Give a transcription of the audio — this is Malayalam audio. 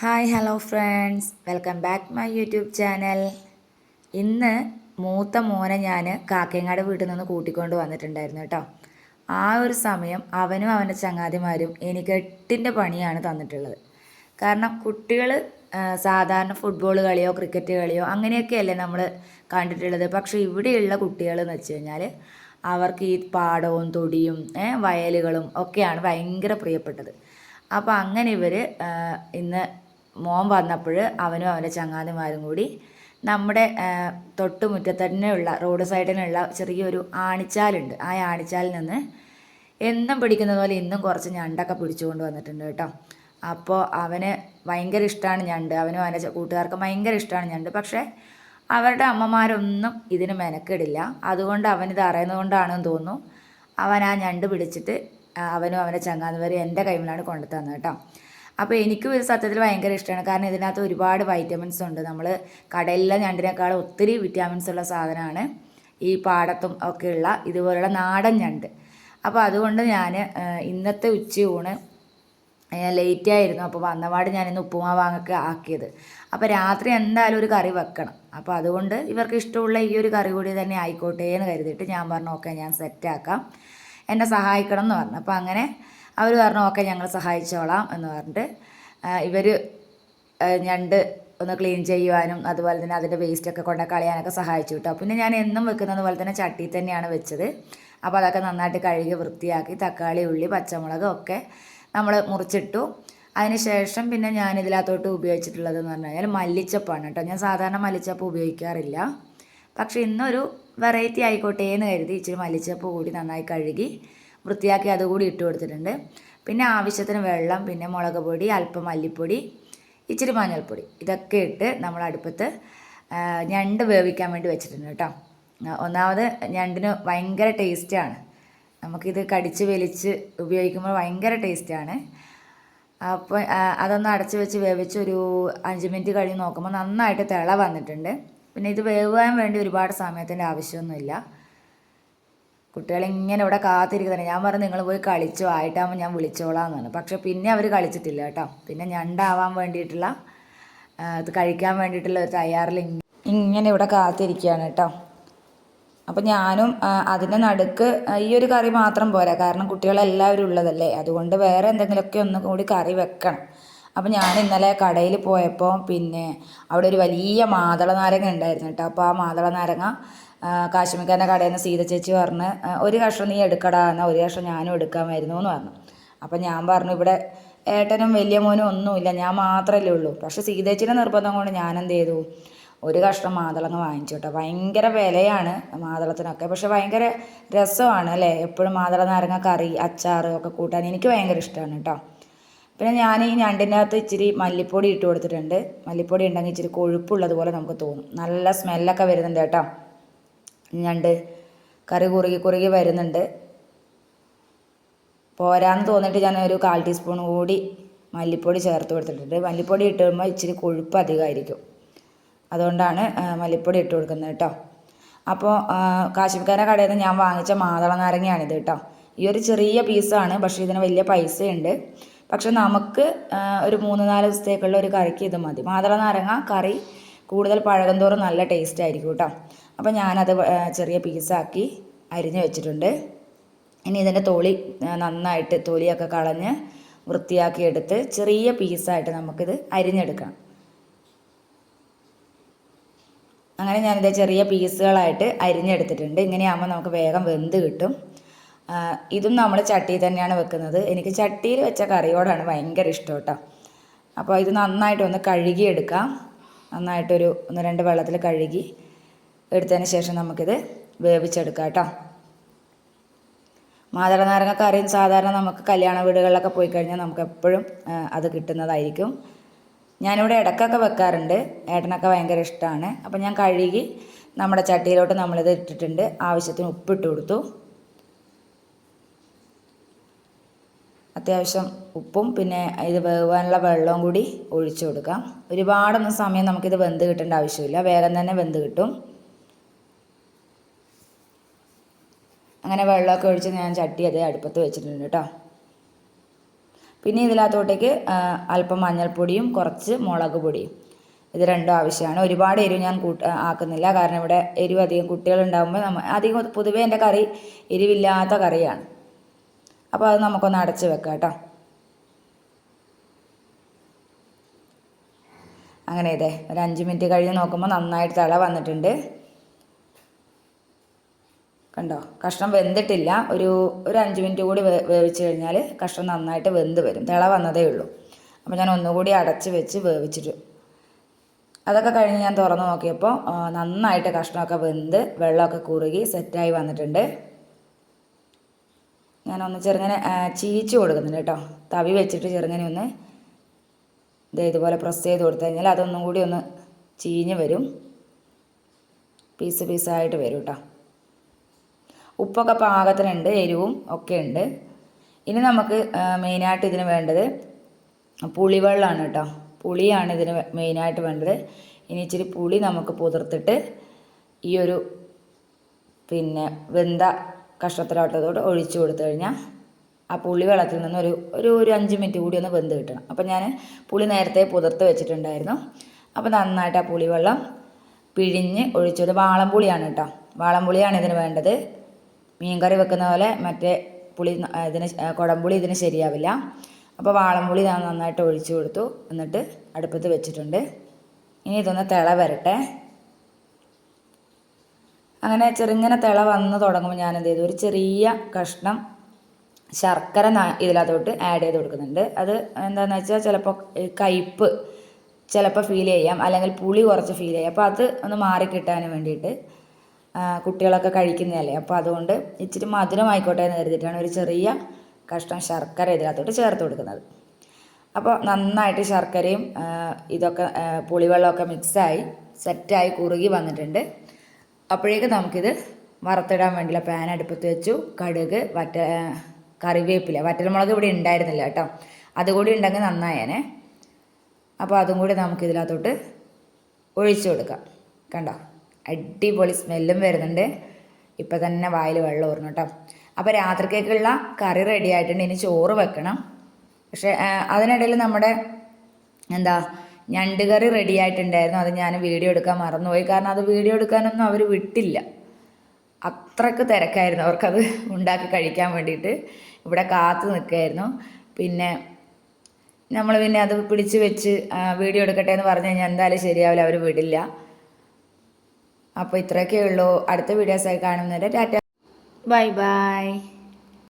Hi hello friends welcome back my YouTube channel ഇന്ന് മൂത്ത മോനെ ഞാൻ കാക്കയങ്ങാട് വീട്ടിൽ നിന്ന് കൂട്ടിക്കൊണ്ട് വന്നിട്ടുണ്ടായിരുന്നു കേട്ടോ. ആ ഒരു സമയം അവനും അവന്റെ ചങ്ങാതിമാരും എനിക്ക് എട്ടിന്റെ പണിയാണ് തന്നിട്ടുള്ളത്. കാരണം കുട്ടികൾ സാധാരണ ഫുട്ബോൾ കളിയോ ക്രിക്കറ്റ് കളിയോ അങ്ങനെയൊക്കെയല്ലേ നമ്മൾ കണ്ടിട്ടുള്ളത്. പക്ഷേ ഇവിടെയുള്ള കുട്ടികൾ എന്ന് വെച്ച് കഴിഞ്ഞാൽ അവർക്ക് ഈ പാടവും തൊടിയും വയലുകളും ഒക്കെയാണ് ഭയങ്കര പ്രിയപ്പെട്ടത്. അപ്പോൾ അങ്ങനെ ഇവർ ഇന്ന് മോൻ വന്നപ്പോൾ അവനും അവന്റെ ചങ്ങാതിമാരും കൂടി നമ്മുടെ തൊട്ടുമുറ്റത്തന്നെയുള്ള തന്നെയുള്ള റോഡ് സൈഡിനുള്ള ചെറിയൊരു ആണിച്ചാലുണ്ട്. ആ ആണിച്ചാലിൽ നിന്ന് എന്നും പിടിക്കുന്നത് പോലെ ഇന്നും കുറച്ച് ഞണ്ടൊക്കെ പിടിച്ചുകൊണ്ട് വന്നിട്ടുണ്ട് കേട്ടോ. അപ്പോൾ അവന് ഭയങ്കര ഇഷ്ടമാണ് ഞണ്ട്. അവനും അവന്റെ കൂട്ടുകാർക്ക് ഭയങ്കര ഇഷ്ടമാണ് ഞണ്ട്. പക്ഷേ അവരുടെ അമ്മമാരൊന്നും ഇതിന് മെനക്കെടില്ല. അതുകൊണ്ട് അവനിത് അറിയുന്നതുകൊണ്ടാണെന്ന് തോന്നുന്നു. അവൻ ആ ഞണ്ട് പിടിച്ചിട്ട് അവനും അവന്റെ ചങ്ങാതിമാരും എന്റെ കൈമിലാണ് കൊണ്ടു തന്നത് കേട്ടോ. അപ്പോൾ എനിക്കും ഇത് സത്യത്തിൽ ഭയങ്കര ഇഷ്ടമാണ് കാരണം ഇതിനകത്ത് ഒരുപാട് വൈറ്റമിൻസ് ഉണ്ട്. നമ്മൾ കടലിലെ ഞണ്ടിനേക്കാളും ഒത്തിരി വിറ്റാമിൻസ് ഉള്ള സാധനമാണ്. ഈ പാടത്തും ഒക്കെയുള്ള ഇതുപോലുള്ള നാടൻ ഞണ്ട്. അപ്പോൾ അതുകൊണ്ട് ഞാൻ ഇന്നത്തെ ഉച്ചയൂണ് ലേറ്റ് ആയിരുന്നു. അപ്പോൾ വന്നപാട് ഞാൻ ഇന്ന് ഉപ്പുമാവാങ്ങൊക്കെ ആക്കിയത്. അപ്പോൾ രാത്രി എന്തായാലും ഒരു കറി വെക്കണം. അപ്പോൾ അതുകൊണ്ട് ഇവർക്ക് ഇഷ്ടമുള്ള ഈ ഒരു കറി കൂടി തന്നെ ആയിക്കോട്ടെ എന്ന് കരുതിയിട്ട് ഞാൻ പറഞ്ഞു ഓക്കെ ഞാൻ സെറ്റാക്കാം എന്നെ സഹായിക്കണം എന്ന് പറഞ്ഞു. അപ്പോൾ അങ്ങനെ അവർ പറഞ്ഞു ഓക്കെ ഞങ്ങൾ സഹായിച്ചോളാം എന്ന് പറഞ്ഞിട്ട് ഇവർ ഞണ്ട് ഒന്ന് ക്ലീൻ ചെയ്യുവാനും അതുപോലെ തന്നെ അതിന്റെ വേസ്റ്റൊക്കെ കൊണ്ട് കളയാനൊക്കെ സഹായിച്ചു കേട്ടോ പിന്നെ ഞാൻ എന്നും വെക്കുന്നത് പോലെ തന്നെ ചട്ടിയിൽ തന്നെയാണ് വെച്ചത്. അപ്പോൾ അതൊക്കെ നന്നായിട്ട് കഴുകി വൃത്തിയാക്കി തക്കാളി ഉള്ളി പച്ചമുളക് ഒക്കെ നമ്മൾ മുറിച്ചിട്ടു. അതിനുശേഷം പിന്നെ ഞാൻ ഇതിനകത്തോട്ട് ഉപയോഗിച്ചിട്ടുള്ളത് എന്ന് പറഞ്ഞു കഴിഞ്ഞാൽ മല്ലിച്ചപ്പാണ് കേട്ടോ ഞാൻ സാധാരണ മല്ലിച്ചപ്പ് ഉപയോഗിക്കാറില്ല. പക്ഷേ ഇന്നൊരു വെറൈറ്റി ആയിക്കോട്ടെ എന്ന് കരുതി ഇച്ചിരി മല്ലിച്ചപ്പ് കൂടി നന്നായി കഴുകി വൃത്തിയാക്കി അതുകൂടി ഇട്ട് കൊടുത്തിട്ടുണ്ട്. പിന്നെ ആവശ്യത്തിന് വെള്ളം പിന്നെ മുളക് പൊടി അല്പം മല്ലിപ്പൊടി ഇച്ചിരി മഞ്ഞൾപ്പൊടി. ഇതൊക്കെ ഇട്ട് നമ്മൾ അടുപ്പത്ത് ഞണ്ട് വേവിക്കാൻ വേണ്ടി വെച്ചിട്ടുണ്ട് കേട്ടോ. ഒന്നാമത് ഞണ്ടിന് ഭയങ്കര ടേസ്റ്റാണ് നമുക്കിത് കടിച്ച് വലിച്ച് ഉപയോഗിക്കുമ്പോൾ ഭയങ്കര ടേസ്റ്റാണ് അപ്പോൾ അതൊന്ന് അടച്ച് വെച്ച് വേവിച്ച് ഒരു അഞ്ച് മിനിറ്റ് കഴിഞ്ഞ് നോക്കുമ്പോൾ നന്നായിട്ട് തിള വന്നിട്ടുണ്ട്. പിന്നെ ഇത് വേവാൻ വേണ്ടി ഒരുപാട് സമയത്തിന്റെ ആവശ്യമൊന്നുമില്ല. കുട്ടികളിങ്ങനെ ഇവിടെ കാത്തിരിക്കുന്നുണ്ട് ഞാൻ പറഞ്ഞു നിങ്ങൾ പോയി കളിച്ചോ ആയിട്ടാകുമ്പോൾ ഞാൻ വിളിച്ചോളാം എന്നാണ് പക്ഷെ പിന്നെ അവർ കളിച്ചിട്ടില്ല കേട്ടോ. പിന്നെ ഞണ്ടാവാൻ വേണ്ടിയിട്ടുള്ള അത് കഴിക്കാൻ വേണ്ടിയിട്ടുള്ള ഒരു തയ്യാറിൽ ഇങ്ങനെ ഇവിടെ കാത്തിരിക്കുകയാണ് കേട്ടോ. അപ്പം ഞാനും അതിന്റെ നടുക്ക് ഈ ഒരു കറി മാത്രം പോരാ. കാരണം കുട്ടികളെല്ലാവരും ഉള്ളതല്ലേ. അതുകൊണ്ട് വേറെ എന്തെങ്കിലുമൊക്കെ ഒന്നും കൂടി കറി വെക്കണം. അപ്പം ഞാൻ ഇന്നലെ കടയിൽ പോയപ്പോൾ പിന്നെ അവിടെ ഒരു വലിയ മാതള നാരങ്ങ ഉണ്ടായിരുന്നു കേട്ടോ. അപ്പോൾ ആ മാതള നാരങ്ങ ആ, കാശ്മീർക്കാരന്റെ കടയിൽ നിന്ന് സീത ചേച്ചി പറഞ്ഞ് ഒരു കഷ്ണം നീ എടുക്കടാ എന്നാൽ ഒരു കഷ്ണം ഞാനും എടുക്കാമായിരുന്നു എന്ന് പറഞ്ഞു. അപ്പം ഞാൻ പറഞ്ഞു ഇവിടെ ഏട്ടനും വലിയ മോനും ഒന്നുമില്ല ഞാൻ മാത്രമല്ലേ ഉള്ളൂ. പക്ഷെ സീതേച്ചിയുടെ നിർബന്ധം കൊണ്ട് ഞാൻ എന്ത് ചെയ്തു? ഒരു കഷ്ണം മാതളങ്ങ് വാങ്ങിച്ചു കേട്ടോ. ഭയങ്കര വിലയാണ് മാതളത്തിനൊക്കെ. പക്ഷെ ഭയങ്കര രസമാണ് അല്ലേ? എപ്പോഴും മാതള നാരങ്ങ കറി അച്ചാർ ഒക്കെ കൂട്ടാൻ എനിക്ക് ഭയങ്കര ഇഷ്ടമാണ് കേട്ടോ. പിന്നെ ഞാൻ ഈ ഞണ്ടിന്റെ അകത്ത് ഇച്ചിരി മല്ലിപ്പൊടി ഇട്ട് കൊടുത്തിട്ടുണ്ട്. മല്ലിപ്പൊടി ഉണ്ടെങ്കിൽ ഇച്ചിരി കൊഴുപ്പുള്ളതുപോലെ നമുക്ക് തോന്നും. നല്ല സ്മെല്ലൊക്കെ വരുന്നുണ്ട് കേട്ടോ. ഞണ്ട് കറി കുറുകി കുറുകി വരുന്നുണ്ട്. പോരാന്ന് തോന്നിയിട്ട് ഞാൻ ഒരു കാൽ ടീസ്പൂൺ കൂടി മല്ലിപ്പൊടി ചേർത്ത് കൊടുത്തിട്ടുണ്ട്. മല്ലിപ്പൊടി ഇട്ട് കഴിയുമ്പോൾ ഇച്ചിരി കൊഴുപ്പ് അധികമായിരിക്കും. അതുകൊണ്ടാണ് മല്ലിപ്പൊടി ഇട്ട് കൊടുക്കുന്നത് കേട്ടോ. അപ്പോൾ കാശ്മീർക്കാരെ കടയിൽ നിന്ന് ഞാൻ വാങ്ങിച്ച മാതള നാരങ്ങയാണിത് കേട്ടോ. ഈ ഒരു ചെറിയ പീസാണ് പക്ഷേ ഇതിന് വലിയ പൈസയുണ്ട്. പക്ഷെ നമുക്ക് ഒരു മൂന്ന് നാല് ദിവസത്തേക്കുള്ള ഒരു കറിക്ക് ഇത് മതി. മാതള നാരങ്ങ കറി കൂടുതൽ പഴകം തോറും നല്ല ടേസ്റ്റ് ആയിരിക്കും കേട്ടോ. അപ്പോൾ ഞാനത് ചെറിയ പീസാക്കി അരിഞ്ഞ് വെച്ചിട്ടുണ്ട്. ഇനി ഇതിന്റെ തൊളി നന്നായിട്ട് തൊലിയൊക്കെ കളഞ്ഞ് വൃത്തിയാക്കി എടുത്ത് ചെറിയ പീസായിട്ട് നമുക്കിത് അരിഞ്ഞെടുക്കാം അങ്ങനെ ഞാനിത് ചെറിയ പീസുകളായിട്ട് അരിഞ്ഞെടുത്തിട്ടുണ്ട്. ഇങ്ങനെയാകുമ്പോൾ നമുക്ക് വേഗം വെന്ത് കിട്ടും. ഇതും നമ്മൾ ചട്ടിയിൽ തന്നെയാണ് വെക്കുന്നത്. എനിക്ക് ചട്ടിയിൽ വെച്ച കറിയോടാണ് ഭയങ്കര ഇഷ്ടം കേട്ടോ. അപ്പോൾ ഇത് നന്നായിട്ട് ഒന്ന് കഴുകിയെടുക്കാം. നന്നായിട്ടൊരു ഒന്ന് രണ്ട് വെള്ളത്തിൽ കഴുകി എടുത്തതിന് ശേഷം നമുക്കിത് വേവിച്ചെടുക്കാം കേട്ടോ. മാതള നാരങ്ങ കറിയും സാധാരണ നമുക്ക് കല്യാണ വീടുകളിലൊക്കെ പോയി കഴിഞ്ഞാൽ നമുക്ക് എപ്പോഴും അത് കിട്ടുന്നതായിരിക്കും. ഞാനിവിടെ ഇടക്കൊക്കെ വെക്കാറുണ്ട്. ഏട്ടനൊക്കെ ഭയങ്കര ഇഷ്ടമാണ്. അപ്പം ഞാൻ കഴുകി നമ്മുടെ ചട്ടിയിലോട്ട് നമ്മളിത് ഇട്ടിട്ടുണ്ട്. ആവശ്യത്തിന് ഉപ്പിട്ട് കൊടുത്തു. അത്യാവശ്യം ഉപ്പും പിന്നെ ഇത് വേവാനുള്ള വെള്ളവും കൂടി ഒഴിച്ചു കൊടുക്കാം. ഒരുപാടൊന്നും സമയം നമുക്കിത് വെന്ത് കിട്ടേണ്ട ആവശ്യമില്ല. വേഗം തന്നെ വെന്ത് കിട്ടും. അങ്ങനെ വെള്ളമൊക്കെ ഒഴിച്ച് ഞാൻ ചട്ടി അതേ അടുപ്പത്ത് വെച്ചിട്ടുണ്ട് കേട്ടോ. പിന്നെ ഇതിനകത്തോട്ടേക്ക് അല്പം മഞ്ഞൾപ്പൊടിയും കുറച്ച് മുളക് പൊടിയും. ഇത് രണ്ടും ആവശ്യമാണ്. ഒരുപാട് എരിവ് ഞാൻ കൂട്ട ആക്കുന്നില്ല. കാരണം ഇവിടെ എരിവ് അധികം കുട്ടികളുണ്ടാകുമ്പോൾ നമ്മൾ അധികം പൊതുവേ എന്റെ കറി എരിവില്ലാത്ത കറിയാണ്. അപ്പോൾ അത് നമുക്കൊന്ന് അടച്ച് വെക്കാം കേട്ടോ. അങ്ങനെ ഇതേ ഒരു അഞ്ച് മിനിറ്റ് കഴിഞ്ഞ് നോക്കുമ്പോൾ നന്നായിട്ട് തള വന്നിട്ടുണ്ട്. കണ്ടോ? കഷ്ണം വെന്തിട്ടില്ല. ഒരു ഒരു അഞ്ച് മിനിറ്റ് കൂടി വേവിച്ച് കഴിഞ്ഞാൽ കഷ്ണം നന്നായിട്ട് വെന്ത് വരും. തിള വന്നതേ ഉള്ളൂ. അപ്പോൾ ഞാൻ ഒന്നുകൂടി അടച്ച് വെച്ച് വേവിച്ചിട്ട് അതൊക്കെ കഴിഞ്ഞ് ഞാൻ തുറന്ന് നോക്കിയപ്പോൾ നന്നായിട്ട് കഷ്ണമൊക്കെ വെന്ത് വെള്ളമൊക്കെ കുറുകി സെറ്റായി വന്നിട്ടുണ്ട്. ഞാനൊന്ന് ചെറുങ്ങനെ ചീച്ച് കൊടുക്കുന്നുണ്ട് കേട്ടോ. തവി വെച്ചിട്ട് ചെറുങ്ങനെ ഒന്ന് ദേ ഇതുപോലെ പ്രസ് ചെയ്ത് കൊടുത്തു കഴിഞ്ഞാൽ അതൊന്നും കൂടി ഒന്ന് ചീഞ്ഞ് വരും. പീസ് പീസായിട്ട് വരും കേട്ടോ. ഉപ്പൊക്കെ പാകത്തിനുണ്ട് എരിവും ഒക്കെ ഉണ്ട്. ഇനി നമുക്ക് മെയിനായിട്ട് ഇതിന് വേണ്ടത് പുളിവെള്ളമാണ് കേട്ടോ. പുളിയാണ് ഇതിന് മെയിനായിട്ട് വേണ്ടത്. ഇനി ഇച്ചിരി പുളി നമുക്ക് പുതിർത്തിട്ട് ഈ ഒരു പിന്നെ വെന്ത കഷ്ണത്തിലോട്ടതോട് ഒഴിച്ചു കൊടുത്തു കഴിഞ്ഞാൽ ആ പുളി വെള്ളത്തിൽ നിന്ന് ഒരു ഒരു ഒരു അഞ്ച് മിനിറ്റ് കൂടി ഒന്ന് വെന്ത് കിട്ടണം. അപ്പം ഞാൻ പുളി നേരത്തെ പുതിർത്ത് വെച്ചിട്ടുണ്ടായിരുന്നു. അപ്പോൾ നന്നായിട്ട് ആ പുളിവെള്ളം പിഴിഞ്ഞ് ഒഴിച്ചത് വാളംപുളിയാണ് കേട്ടോ. വാളംപുളിയാണ് ഇതിന് വേണ്ടത്. മീൻകറി വെക്കുന്ന പോലെ മറ്റേ പുളി ഇതിന് കുടംപുളി ഇതിന് ശരിയാവില്ല. അപ്പോൾ വാളംപുളി ഞാൻ നന്നായിട്ട് ഒഴിച്ചു കൊടുത്തു. എന്നിട്ട് അടുപ്പത്ത് വെച്ചിട്ടുണ്ട്. ഇനി ഇതൊന്ന് തിള വരട്ടെ. അങ്ങനെ ചെറുങ്ങനെ തിള വന്ന് തുടങ്ങുമ്പോൾ ഞാൻ എന്ത് ചെയ്തു? ഒരു ചെറിയ കഷ്ണം ശർക്കര ഇതിലകത്തോട്ട് ആഡ് ചെയ്ത് കൊടുക്കുന്നുണ്ട്. അത് എന്താണെന്ന് വെച്ചാൽ ചിലപ്പോൾ കയ്പ്പ് ചിലപ്പോൾ ഫീൽ ചെയ്യാം. അല്ലെങ്കിൽ പുളി കുറച്ച് ഫീൽ ചെയ്യാം. അപ്പോൾ അത് ഒന്ന് മാറിക്കിട്ടാൻ വേണ്ടിയിട്ട് കുട്ടികളൊക്കെ കഴിക്കുന്നതല്ലേ? അപ്പോൾ അതുകൊണ്ട് ഇച്ചിരി മധുരമായിക്കോട്ടെ എന്ന് കരുതിയിട്ടാണ് ഒരു ചെറിയ കഷ്ണം ശർക്കര ഇതിനകത്തോട്ട് ചേർത്ത് കൊടുക്കുന്നത്. അപ്പോൾ നന്നായിട്ട് ശർക്കരയും ഇതൊക്കെ പുളിവെള്ളമൊക്കെ മിക്സായി സെറ്റായി കുറുകി വന്നിട്ടുണ്ട്. അപ്പോഴേക്ക് നമുക്കിത് വറുത്തിടാൻ വേണ്ടിയുള്ള പാൻ അടുപ്പത്ത് വെച്ചു. കടുക് വറ്റ കറിവേപ്പില വറ്റൽമുളക് ഇവിടെ ഉണ്ടായിരുന്നില്ല കേട്ടോ. അതുകൂടി ഉണ്ടെങ്കിൽ നന്നായേനെ. അപ്പോൾ അതും കൂടി നമുക്ക് ഇതിനകത്തോട്ട് ഒഴിച്ചു കൊടുക്കാം. കണ്ടോ? അടിപൊളി സ്മെല്ലും വരുന്നുണ്ട്. ഇപ്പം തന്നെ വായിൽ വെള്ളം ഓർന്നു കേട്ടോ അപ്പോൾ രാത്രിക്കേക്കുള്ള കറി റെഡി ആയിട്ടുണ്ട്. ഇനി ചോറ് വെക്കണം. പക്ഷേ അതിനിടയിൽ നമ്മുടെ എന്താ ഞണ്ട് കറി റെഡി ആയിട്ടുണ്ടായിരുന്നു. അത് ഞാൻ വീഡിയോ എടുക്കാൻ മറന്നുപോയി. കാരണം അത് വീഡിയോ എടുക്കാനൊന്നും അവർ വിട്ടില്ല. അത്രയ്ക്ക് തിരക്കായിരുന്നു അവർക്കത് ഉണ്ടാക്കി കഴിക്കാൻ വേണ്ടിയിട്ട്. ഇവിടെ കാത്തു നിൽക്കുകയായിരുന്നു. പിന്നെ നമ്മൾ പിന്നെ അത് പിടിച്ച് വെച്ച് വീഡിയോ എടുക്കട്ടെ എന്ന് പറഞ്ഞു കഴിഞ്ഞാൽ എന്തായാലും ശരിയാവില്ല. അവർ വിടില്ല. അപ്പോൾ ഇത്രയൊക്കെ ഉള്ളൂ അടുത്ത വീഡിയോസായി കാണുന്നവരെ ടാറ്റ. Bye bye